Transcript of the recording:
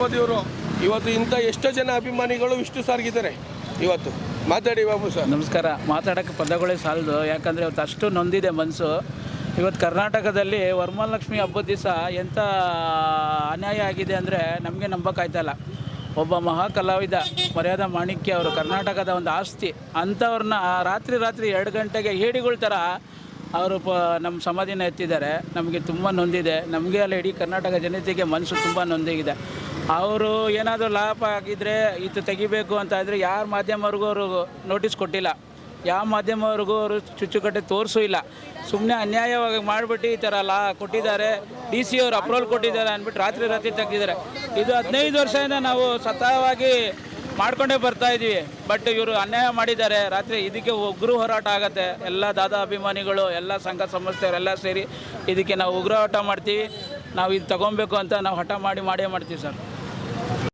ಮೋದಿಯವರು ಇವತ್ತು ಇಂಥ ಎಷ್ಟೋ ಜನ ಅಭಿಮಾನಿಗಳು ಇಷ್ಟು ಸಾರಿಗಿದ್ದಾರೆ. ಇವತ್ತು ಮಾತಾಡಿ ಬಾಬು ಸರ್. ನಮಸ್ಕಾರ. ಮಾತಾಡೋಕ್ಕೆ ಪದಗಳೇ ಸಾಲದು. ಯಾಕಂದರೆ ಇವತ್ತು ಅಷ್ಟು ನೊಂದಿದೆ ಮನಸ್ಸು ಇವತ್ತು ಕರ್ನಾಟಕದಲ್ಲಿ ವರಮಹಾಲಕ್ಷ್ಮಿ ಹಬ್ಬದ ದಿವಸ ಎಂಥ ಅನ್ಯಾಯ ಆಗಿದೆ ಅಂದರೆ ನಮಗೆ ನಂಬಕ್ಕಾಯ್ತಲ್ಲ. ಒಬ್ಬ ಮಹಾ ಕಲಾವಿದ ಮರ್ಯಾದಾ ಮಾಣಿಕ್ಯ ಅವರು ಕರ್ನಾಟಕದ ಒಂದು ಆಸ್ತಿ, ಅಂಥವ್ರನ್ನ ರಾತ್ರಿ ರಾತ್ರಿ ಎರಡು ಗಂಟೆಗೆ ಹೇಡಿಗಳ ಥರ ಅವರು ಪ ನಮ್ಮ ಸಮಾಧಿನ ಎತ್ತಿದ್ದಾರೆ. ನಮಗೆ ತುಂಬ ನೊಂದಿದೆ. ನಮಗೆ ಅಲ್ಲ ಇಡೀ ಕರ್ನಾಟಕ ಜನತೆಗೆ ಮನಸ್ಸು ತುಂಬ ನೊಂದಿಗಿದೆ. ಅವರು ಏನಾದರೂ ಲಾಭ ಆಗಿದ್ದರೆ ಇದು ತೆಗಿಬೇಕು ಅಂತ ಇದ್ದರೆ ಯಾರ ಮಾಧ್ಯಮವರೆಗೂ ಅವರು ನೋಟಿಸ್ ಕೊಟ್ಟಿಲ್ಲ. ಯಾವ ಮಾಧ್ಯಮವರೆಗೂ ಅವರು ಚುಚ್ಚುಕಟ್ಟೆ ತೋರಿಸೂ ಇಲ್ಲ. ಸುಮ್ಮನೆ ಅನ್ಯಾಯವಾಗಿ ಮಾಡಿಬಿಟ್ಟು ಈ ಥರ ಲಾ ಕೊಟ್ಟಿದ್ದಾರೆ. ಡಿ ಸಿ ಅವರು ಅಪ್ರೂವಲ್ ಕೊಟ್ಟಿದ್ದಾರೆ ಅಂದ್ಬಿಟ್ಟು ರಾತ್ರಿ ರಾತ್ರಿ ತೆಗೆದಿದ್ದಾರೆ. ಇದು ಹದಿನೈದು ವರ್ಷದಿಂದ ನಾವು ಸತತವಾಗಿ ಮಾಡ್ಕೊಂಡೇ ಬರ್ತಾ ಇದ್ದೀವಿ ಬಟ್ ಇವರು ಅನ್ಯಾಯ ಮಾಡಿದ್ದಾರೆ. ರಾತ್ರಿ ಇದಕ್ಕೆ ಉಗ್ರ ಹೋರಾಟ ಆಗತ್ತೆ. ಎಲ್ಲ ದಾದಾ ಅಭಿಮಾನಿಗಳು, ಎಲ್ಲ ಸಂಘ ಸಂಸ್ಥೆಯವರೆಲ್ಲ ಸೇರಿ ಇದಕ್ಕೆ ನಾವು ಉಗ್ರ ಹೋರಾಟ ಮಾಡ್ತೀವಿ. ನಾವು ಇದು ತಗೊಬೇಕು ಅಂತ ನಾವು ಹಠ ಮಾಡಿ ಮಾಡೇ ಮಾಡ್ತೀವಿ ಸರ್.